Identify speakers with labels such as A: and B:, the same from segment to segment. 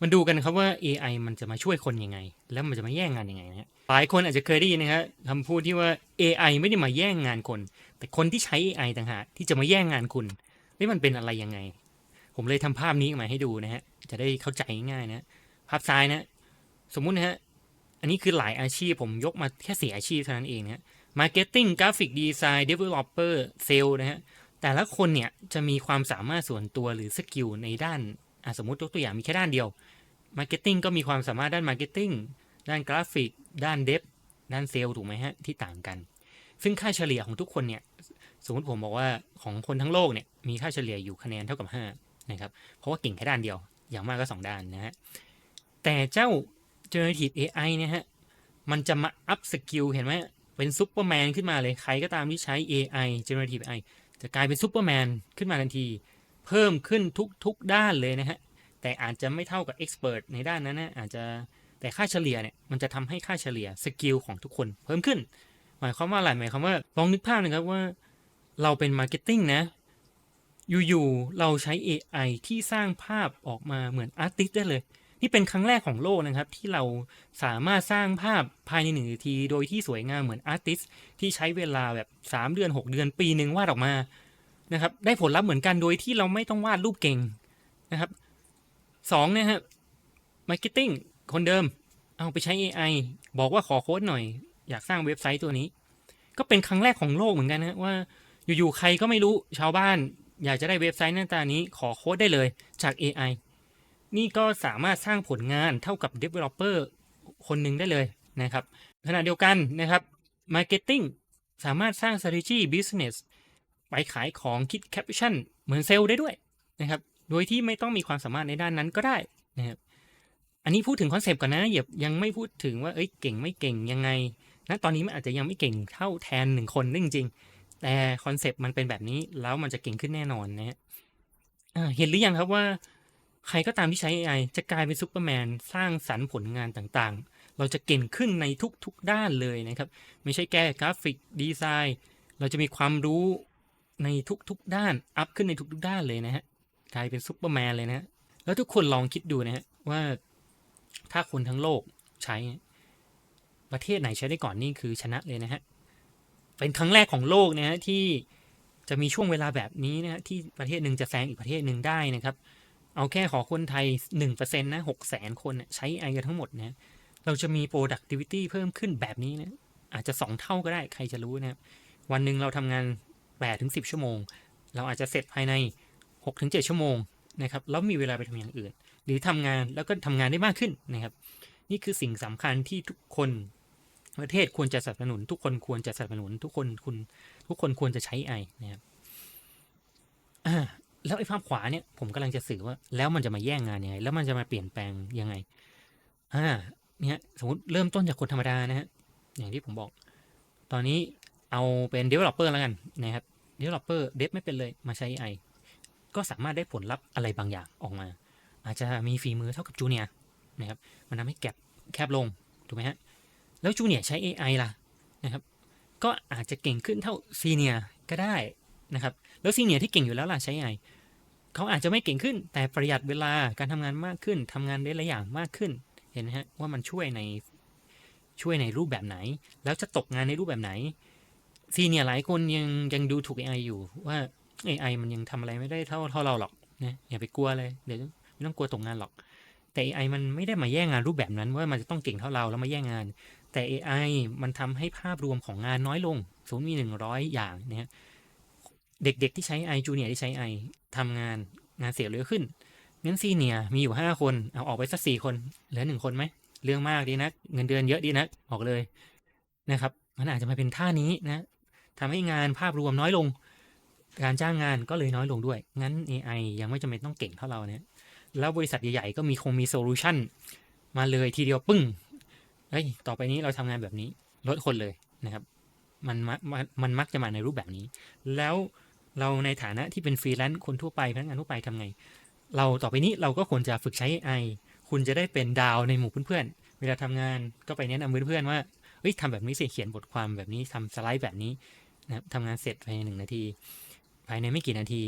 A: มาดูกันครับว่า AI มันจะมาช่วยคนยังไง แล้วมันจะมาแย่งงานยังไงนะฮะหลายคนอาจจะเคยได้ยินนะครับคำพูดที่ว่า AI ไม่ได้มาแย่งงานคน แต่คนที่ใช้ AI ต่างหากที่จะมาแย่งงานคุณนี่มันเป็นอะไรยังไง ผมเลยทำภาพนี้มาให้ดูนะฮะจะได้เข้าใจง่ายนะภาพซ้ายนะสมมุตินะฮะอันนี้คือหลายอาชีพผมยกมาแค่สี่อาชีพเท่านั้นเองนะฮะ Marketing Graphic Design Developer Sale นะฮะแต่ละคนเนี่ยจะมีความสามารถส่วนตัวหรือสกิลในด้าน สมมติยกตัวอย่างมีแค่ด้านเดียว Marketing ก็มีความสามารถด้าน Marketing ด้านกราฟิก ด้านเดฟด้านเซลล์ถูกไหมฮะ ที่ต่างกัน ซึ่งค่าเฉลี่ยของทุกคนเนี่ย สมมติผมบอกว่าของคนทั้งโลกเนี่ย มีค่าเฉลี่ยอยู่คะแนนเท่ากับ 5 นะครับ เพราะว่าเก่งแค่ด้านเดียว อย่างมากก็ 2 ด้านนะฮะ แต่เจ้า generative AI เนี่ยฮะ มันจะมาอัพสกิลเห็นไหมเป็นซูเปอร์แมนขึ้นมาเลย ใครก็ตามที่ใช้ AI generative AI จะกลายเป็นซูเปอร์แมนขึ้นมาทันที เพิ่มขึ้นทุกๆด้านเลยนะฮะ แต่อาจจะไม่เท่ากับเอ็กซ์เพรสในด้านนั้นนะอาจจะแต่ค่าเฉลี่ยเนี่ยมันจะทำให้ค่าเฉลี่ยสกิลของทุกคนเพิ่มขึ้น หมายความว่าอะไรหมายความว่าลองนึกภาพนะครับว่าเราเป็นมาร์เก็ตติ้งนะอยู่ๆเราใช้ AI ที่สร้างภาพออกมาเหมือนอาร์ติสได้เลย นี่เป็นครั้งแรกของโลกนะครับ ที่เราสามารถสร้างภาพภายในหนึ่งนาที โดยที่สวยงามเหมือนอาร์ติสที่ใช้เวลาแบบ 3 เดือน 6 เดือนปีหนึ่งวาดออกมา นะครับ ได้ผลลัพธ์เหมือนกันโดยที่เราไม่ต้องวาดรูปเก่งนะครับสองนะฮะมาร์เก็ตติ้งคนเดิม เอาไปใช้ AI บอกว่าขอโค้ดหน่อย อยากสร้างเว็บไซต์ตัวนี้ ก็เป็นครั้งแรกของโลกเหมือนกันนะว่า อยู่ๆใครก็ไม่รู้ชาวบ้าน อยากจะได้เว็บไซต์หน้าตานี้ขอโค้ดได้เลยจาก AI นี่ก็สามารถสร้างผลงานเท่ากับ Developer คนหนึ่งได้เลยนะครับขณะเดียวกันนะครับ Marketing สามารถสร้าง strategy business ไปขายของคิด caption เหมือนเซลล์ได้ด้วยนะครับ โดยที่ไม่ต้องมีความสามารถในด้านนั้นก็ได้นะครับ อันนี้พูดถึงคอนเซปต์ก่อนนะอย่ายังไม่พูดถึงว่าเอ้ยเก่งไม่เก่งยังไงนะตอนนี้มันอาจจะยังไม่เก่งเท่าแทนหนึ่งคนจริงๆ แต่คอนเซปต์มันเป็นแบบนี้แล้วมันจะเก่งขึ้นแน่นอนนะฮะเห็นหรือยังครับว่าใครก็ตามที่ใช้ AI จะกลายเป็นซูเปอร์แมนสร้างสรรค์ผลงานต่างๆ เราจะเก่งขึ้นในทุกๆด้านเลยนะครับ ไม่ใช่แก้กราฟิกดีไซน์ เราจะมีความรู้ ในทุกๆด้าน อัพขึ้นในทุกๆด้านเลยนะฮะ กลายเป็นซูเปอร์แมนเลยนะฮะ แล้วทุกคนลองคิดดูนะฮะว่าถ้าคนทั้งโลกใช้ ประเทศไหนใช้ได้ก่อนนี่คือชนะเลยนะฮะ เป็นครั้งแรกของโลกนะฮะที่จะมีช่วงเวลาแบบนี้นะฮะที่ประเทศหนึ่งจะแซงอีกประเทศหนึ่งได้นะครับ เอาแค่ขอคนไทย1%นะ6แสนคนใช้ AI กันทั้งหมดนะเราจะมี productivity เพิ่มขึ้นแบบนี้นะอาจจะ 2 เท่าก็ได้ใครจะรู้นะครับวันหนึ่งเราทำงาน 8ถึง10 ชั่วโมง เราอาจจะเสร็จภายใน6ถึง7ชั่วโมงนะครับแล้วมีเวลาไปทำอย่างอื่น หรือทำงานแล้วก็ทำงานได้มากขึ้นนะครับ นี่คือสิ่งสำคัญที่ทุกคนประเทศควรจะสนับสนุน ทุกคนควรจะสนับสนุน ทุกคนคุณทุกคนควรจะใช้ AI นะครับแล้วไอ้ภาพขวาเนี่ยผมกำลังจะสื่อว่า แล้วมันจะมาแย่งงานยังไง แล้วมันจะมาเปลี่ยนแปลงยังไงอ่าเนี่ยสมมติเริ่มต้นจากคนธรรมดานะฮะอย่างที่ผมบอก ตอนนี้เอาเป็น developer แล้วกันนะครับ developer dev ไม่เป็นเลยมาใช้ AI ก็สามารถได้ผลลัพธ์อะไรบางอย่างออกมา อาจจะมีฝีมือเท่ากับจูเนียนะครับมันทำให้แก็บแคบลงถูกไหมฮะแล้วจูเนียใช้ AI ล่ะนะครับก็อาจจะเก่งขึ้นเท่าซีเนียก็ได้นะครับแล้วซีเนียที่เก่งอยู่แล้วล่ะใช้ AI เขาอาจจะไม่เก่งขึ้น แต่ประหยัดเวลาการทำงานมากขึ้นทำงานได้หลายอย่างมากขึ้นเห็นไหมฮะว่ามันช่วยในช่วยในรูปแบบไหน แล้วจะตกงานในรูปแบบไหน ซีเนียหลายคนยังยังดูถูก AI อยู่ว่า AI มันยังทำอะไรไม่ได้เท่าเท่าเราหรอกนะอย่าไปกลัวเลยเดี๋ยวไม่ต้องกลัวตกงานหรอก แต่ AI มันไม่ได้มาแย่งงานรูปแบบนั้นว่ามันจะต้องเก่งเท่าเราแล้วมาแย่งงาน แต่ AI มันทำให้ภาพรวมของงานน้อยลงสมมติมีหนึ่งร้อยอย่างนะฮะเด็กๆที่ใช้ AI จูเนียที่ใช้ AI ทำงานงานเสียเร็วขึ้นงั้นซีเนียมีอยู่ห้าคนเอาออกไปสักสี่คนเหลือหนึ่งคนไหมเรื่องมากดีนะเงินเดือนเยอะดีนะออกเลยนะครับ มันอาจจะมาเป็นท่านี้นะ ทำให้งานภาพรวมน้อยลง การจ้างงานก็เลยน้อยลงด้วย งั้น AI ยังไม่จำเป็นต้องเก่งเท่าเราเนี่ยแล้วบริษัทใหญ่ๆก็มีคงมีโซลูชันมาเลยทีเดียวปึ้งเฮ้ยต่อไปนี้เราทำงานแบบนี้ลดคนเลยนะครับ มันมัมันมักจะมาในรูปแบบนี้ แล้วเราในฐานะที่เป็นฟรีแลนซ์คนทั่วไปพนักงานทั่วไปทำไง เราต่อไปนี้เราก็ควรจะฝึกใช้ AI คุณจะได้เป็นดาวในหมู่เพื่อนๆ เวลาทำงานก็ไปแนะนำเพื่อนๆว่า เฮ้ยทำแบบนี้สิเขียนบทความแบบนี้ทำสไลด์แบบนี้ นะครับทำงานเสร็จภายในหนึ่งนาที ภายในไม่กี่นาที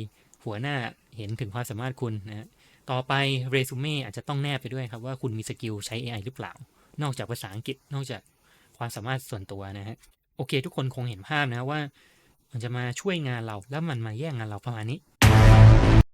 A: หัวหน้าเห็นถึงความสามารถคุณนะต่อไปเรซูเม่อาจจะต้องแนบไปด้วยครับว่าคุณมีสกิลใช้ AI หรือเปล่า นอกจากภาษาอังกฤษนอกจากความสามารถส่วนตัวนะฮะโอเค ทุกคนคงเห็นภาพนะว่า มันจะมาช่วยงานเราแล้วมันมาแย่งงานเราประมาณนี้